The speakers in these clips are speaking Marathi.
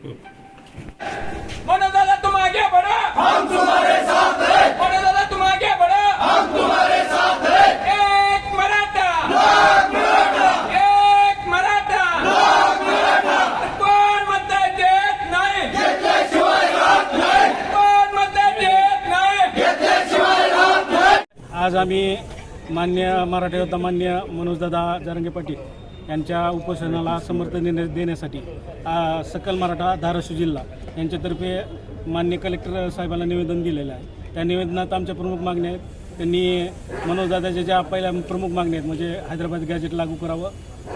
मनोज दादा तुम आगे बढ़ो हम तुम्हारे साथ हैं। मनोज दादा तुम आगे बढ़ो हम तुम्हारे साथ हैं। एक मराठा. एक मराठा. कोण म्हणताय देत नाही. कोण म्हणताय देत नाही. आज आम्ही मान्य मराठी योद्धा मान्य मनोजदादा जारंगे पाटील. यांच्या उपोषणाला समर्थन देण्या- देण्यासाठी सकल मराठा धाराशिव जिल्हा यांच्यातर्फे मान्य कलेक्टर साहेबांना निवेदन दिलेलं आहे. त्या निवेदनात आमच्या प्रमुख मागण्या आहेत. त्यांनी मनोजदादाच्या ज्या पहिल्या प्रमुख मागण्या आहेत म्हणजे हैदराबाद गॅजेट लागू करावं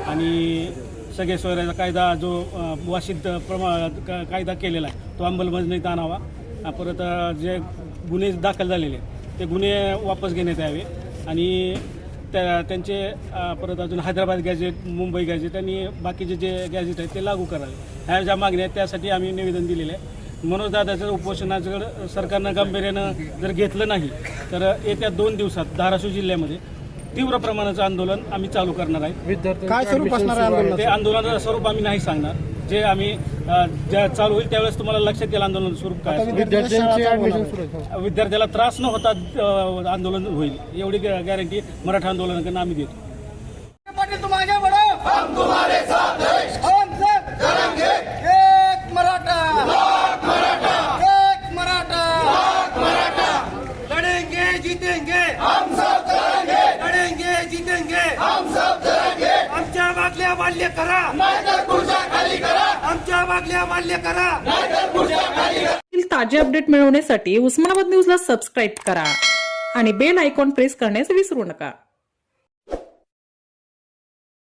आणि सगळे सोयऱ्याचा कायदा जो वाशिद प्रमा का- कायदा केलेला आहे तो अंमलबजावणीत आणावा. परत जे गुन्हे दाखल झालेले आहेत ते गुन्हे वापस घेण्यात यावे. आणि त्या त्यांचे परत अजून हैदराबाद गॅजेट मुंबई गॅजेट आणि बाकीचे जे गॅजेट आहेत ते लागू करावे. ह्या ज्या मागण्या आहेत त्यासाठी आम्ही निवेदन दिलेले आहे. मनोज दादाचं उपोषणाचं सरकारनं गांभीर्यानं जर घेतलं नाही तर येत्या दोन दिवसात धाराशिव जिल्ह्यामध्ये तीव्र प्रमाणाचं आंदोलन आम्ही चालू करणार आहे. काय स्वरूप असणार आहे आंदोलनाचं? ते आंदोलनाचं स्वरूप आम्ही नाही सांगणार. जे आम्ही ज्या चालू होईल त्यावेळेस तुम्हाला लक्षात येईल आंदोलन स्वरूप काय असेल. विद्यार्थ्यांचे ऍडमिशन सुरू आहे. विद्यार्थ्याला त्रास न होता आंदोलन होईल. एवढी गॅरंटी मराठा आंदोलनाकडनं आम्ही देतो पाटील तुम आगे बढ़ो हम तुम्हारे साथ हैं हम सब करेंगे एक मराठा मराठा एक मराठा मराठा लड़ेंगे जीतेंगे हम सब करेंगे लड़ेंगे जीतेंगे हम सब करेंगे आमच्या मागल्या मान्य करा. खाली करा. आमच्या मागल्या मान्य करा. तील ताजे अपडेट मिळवण्यासाठी उस्मानाबाद न्यूजला सबस्क्राईब करा. आणि बेल आयकॉन प्रेस करण्यास विसरू नका.